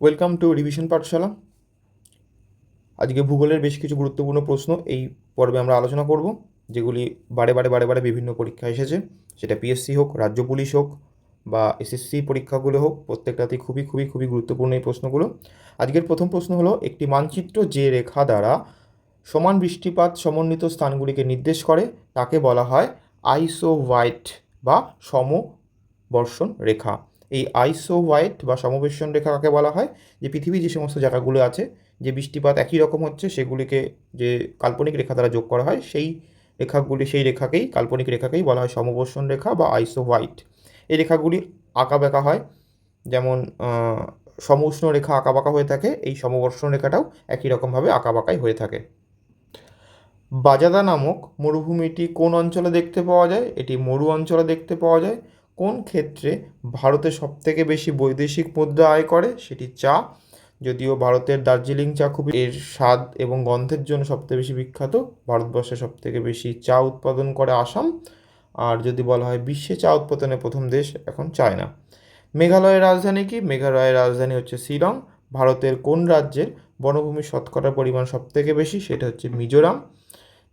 Welcome to revision পাঠশালা আজকে ভূগোলের বেশ কিছু গুরুত্বপূর্ণ প্রশ্ন এই পর্বে আমরা আলোচনা করব, যেগুলি বারে বারে বারে বারে বিভিন্ন পরীক্ষা এসেছে। সেটা পিএসসি হোক, রাজ্য পুলিশ হোক, বা এসএসসি পরীক্ষাগুলো হোক, প্রত্যেকটাতেই খুবই খুবই খুবই গুরুত্বপূর্ণ এই প্রশ্নগুলো। আজকের প্রথম প্রশ্ন হলো, একটি মানচিত্র যে রেখা দ্বারা সমান বৃষ্টিপাত সমন্বিত স্থানগুলিকে নির্দেশ করে, তাকে বলা হয় আইসো হোয়াইট বা সমবর্ষণ রেখা। এই আইসো হোয়াইট বা সমবেশন রেখা কাকে বলা হয়? যে পৃথিবী যে সমস্ত জায়গাগুলো আছে, যে বৃষ্টিপাত একই রকম হচ্ছে, সেগুলিকে যে কাল্পনিক রেখা দ্বারা যোগ করা হয়, সেই রেখাগুলি, সেই রেখাকেই কাল্পনিক রেখাকেই বলা হয় সমবর্ষণ রেখা বা আইসো হোয়াইট এই রেখাগুলি আঁকা বাঁকা হয়, যেমন সমউষ্ণ রেখা আঁকা বাঁকা হয়ে থাকে, এই সমবর্ষণ রেখাটাও একই রকমভাবে আঁকা বাঁকাই হয়ে থাকে। বাজাদা নামক মরুভূমিটি কোন অঞ্চলে দেখতে পাওয়া যায়? এটি মরু অঞ্চলে দেখতে পাওয়া যায়। কোন ক্ষেত্রে ভারতে সবথেকে বেশি বৈদেশিক মুদ্রা আয় করে? সেটি চা, যদিও ভারতের দার্জিলিং চা খুবই এর স্বাদ এবং গন্ধের জন্য সবথেকে বেশি বিখ্যাত। ভারতবর্ষে সবথেকে বেশি চা উৎপাদন করে আসাম। আর যদি বলা হয় বিশ্বে চা উৎপাদনের প্রথম দেশ, এখন চায়না। মেঘালয়ের রাজধানী কি? মেঘালয়ের রাজধানী হচ্ছে শিলং। ভারতের কোন রাজ্যের বনভূমির শতকরা পরিমাণ সবথেকে বেশি? সেটা হচ্ছে মিজোরাম।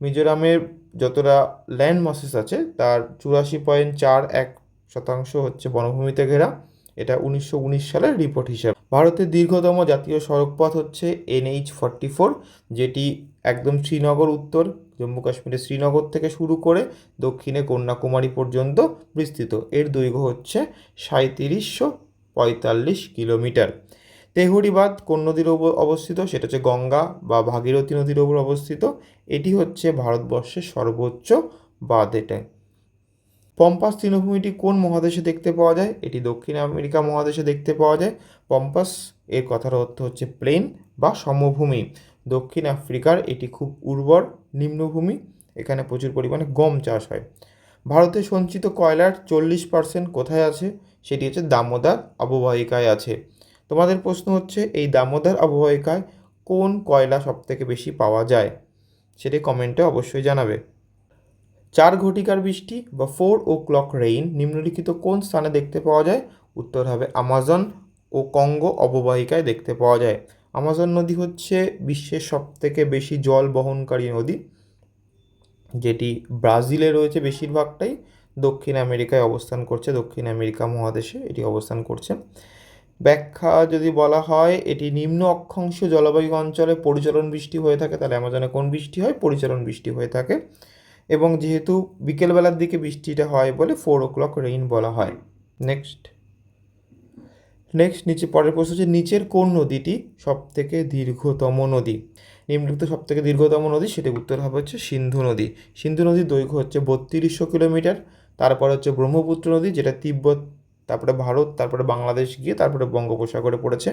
মিজোরামের যতটা ল্যান্ড মাসেস আছে, তার চুরাশি পয়েন্ট চার এক শতাংশ হচ্ছে বনভূমিতে ঘেরা। এটা উনিশশো উনিশ সালের রিপোর্ট হিসাবে। ভারতের দীর্ঘতম জাতীয় সড়কপথ হচ্ছে এনএইচ ফর্টি ফোর, যেটি একদম শ্রীনগর উত্তর, জম্মু কাশ্মীরের শ্রীনগর থেকে শুরু করে দক্ষিণে কন্যাকুমারী পর্যন্ত বিস্তৃত। এর দৈর্ঘ্য হচ্ছে সাঁত্রিশশো পঁয়তাল্লিশ কিলোমিটার। তেহরি বাঁধ কোন নদীর ওপর অবস্থিত? সেটা হচ্ছে গঙ্গা বা ভাগীরথী নদীর ওপর অবস্থিত। এটি হচ্ছে ভারতবর্ষের সর্বোচ্চ বাঁধ। এটা পম্পাস তৃণভূমিটি কোন মহাদেশে দেখতে পাওয়া যায়? এটি দক্ষিণ আমেরিকা মহাদেশে দেখতে পাওয়া যায়। পম্পাস, এর কথার অর্থ হচ্ছে প্লেন বা সমভূমি। দক্ষিণ আফ্রিকার এটি খুব উর্বর নিম্নভূমি, এখানে প্রচুর পরিমাণে গম চাষ হয়। ভারতে সঞ্চিত কয়লার চল্লিশ পার্সেন্ট কোথায় আছে? সেটি হচ্ছে দামোদর অববাহিকায় আছে। তোমাদের প্রশ্ন হচ্ছে, এই দামোদর অববাহিকায় কোন কয়লা সবথেকে বেশি পাওয়া যায়? সেটি কমেন্টে অবশ্যই জানাবে। চার ঘটিকার বৃষ্টি বা ফোর ও ক্লক রেইন নিম্নলিখিত কোন স্থানে দেখতে পাওয়া যায়? উত্তর হবে আমাজন ও কঙ্গো অববাহিকায় দেখতে পাওয়া যায়। আমাজন নদী হচ্ছে বিশ্বের সবথেকে বেশি জল বহনকারী নদী, যেটি ব্রাজিলে রয়েছে বেশিরভাগটাই। দক্ষিণ আমেরিকায় অবস্থান করছে, দক্ষিণ আমেরিকা মহাদেশে এটি অবস্থান করছে। ব্যাখ্যা যদি বলা হয়, এটি নিম্ন অক্ষাংশ জলবায়ু অঞ্চলে পরিচলন বৃষ্টি হয়ে থাকে। তাহলে অ্যামাজনে কোন বৃষ্টি হয়? পরিচলন বৃষ্টি হয়ে থাকে। এবং যেহেতু বিকেলবেলার দিকে বৃষ্টিটা হয় বলে ফোর ও ক্লক রেইন বলা হয়। নেক্সট নেক্সট নিচে পরের প্রশ্ন হচ্ছে, নিচের কোন নদীটি সবথেকে দীর্ঘতম নদী? নিম্নলিখিত সবথেকে দীর্ঘতম নদী সেটি উত্তর হবে হচ্ছে সিন্ধু নদী। সিন্ধু নদীর দৈর্ঘ্য হচ্ছে বত্রিশশো কিলোমিটার, তারপর হচ্ছে ব্রহ্মপুত্র নদী, যেটা তিব্বত, তারপরে ভারত, তারপরে বাংলাদেশ গিয়ে তারপরে বঙ্গোপসাগরে পড়েছে।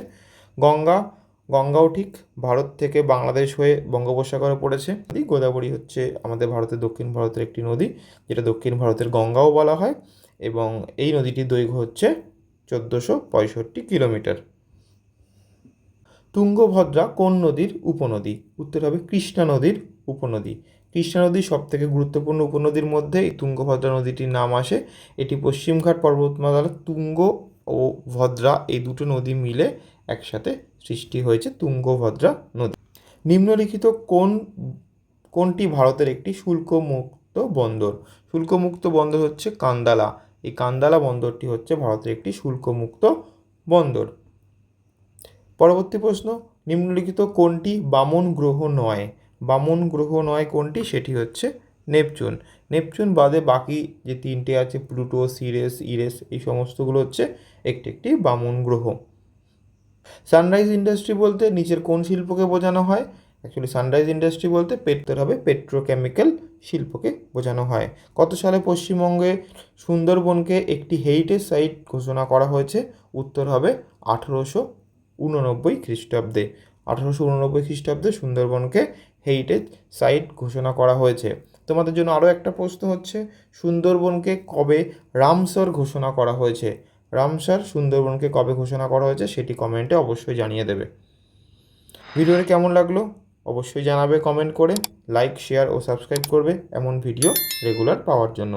গঙ্গা গঙ্গাও ঠিক, ভারত থেকে বাংলাদেশ হয়ে বঙ্গোপসাগরে পড়েছে। এই গোদাবরী হচ্ছে আমাদের ভারতের দক্ষিণ ভারতের একটি নদী, যেটা দক্ষিণ ভারতের গঙ্গাও বলা হয় এবং এই নদীটির দৈর্ঘ্য হচ্ছে চোদ্দোশো পঁয়ষট্টি কিলোমিটার। তুঙ্গভদ্রা কোন নদীর উপনদী? উত্তর হবে কৃষ্ণা নদীর উপনদী। কৃষ্ণা নদীর সবথেকে গুরুত্বপূর্ণ উপনদীর মধ্যে এই তুঙ্গভদ্রা নদীটির নাম আসে। এটি পশ্চিমঘাট পর্বতমালার তুঙ্গ ও ভদ্রা এই দুটো নদী মিলে একসাথে সৃষ্টি হয়েছে তুঙ্গভদ্রা নদী। নিম্নলিখিত কোন, কোনটি ভারতের একটি শুল্কমুক্ত বন্দর? শুল্কমুক্ত বন্দর হচ্ছে কান্দালা। এই কান্দালা বন্দরটি হচ্ছে ভারতের একটি শুল্কমুক্ত বন্দর। পরবর্তী প্রশ্ন, নিম্নলিখিত কোনটি বামন গ্রহ নয়? বামন গ্রহ নয় কোনটি? সেটি হচ্ছে নেপচুন। নেপচুন বাদে বাকি যে তিনটে আছে, প্লুটো, সিরেস, ইরেস, এই সমস্তগুলো হচ্ছে একটি একটি বামন গ্রহ। সানরাইজ ইন্ডাস্ট্রি বলতে নিচের কোন শিল্পকে বোঝানো হয়? অ্যাকচুয়ালি সানরাইজ ইন্ডাস্ট্রি বলতে পেট্রোল হবে, পেট্রোকেমিক্যাল শিল্পকে বোঝানো হয়। কত সালে পশ্চিমবঙ্গে সুন্দরবনকে একটি হেরিটেজ সাইট ঘোষণা করা হয়েছে? উত্তর হবে আঠেরোশো উননব্বই খ্রিস্টাব্দে। আঠারোশো উননব্বই খ্রিস্টাব্দে সুন্দরবনকে হেরিটেজ সাইট ঘোষণা করা হয়েছে। তোমাদের জন্য আরও একটা প্রশ্ন হচ্ছে, সুন্দরবনকে কবে রামসর ঘোষণা করা হয়েছে? রামসার সুন্দরবনকে কবে ঘোষণা করা হয়েছে সেটি কমেন্টে অবশ্যই জানিয়ে দেবে। ভিডিওটি কেমন লাগল অবশ্যই জানাবে কমেন্ট করে, লাইক, শেয়ার ও সাবস্ক্রাইব করবে এমন ভিডিও রেগুলার পাওয়ার জন্য।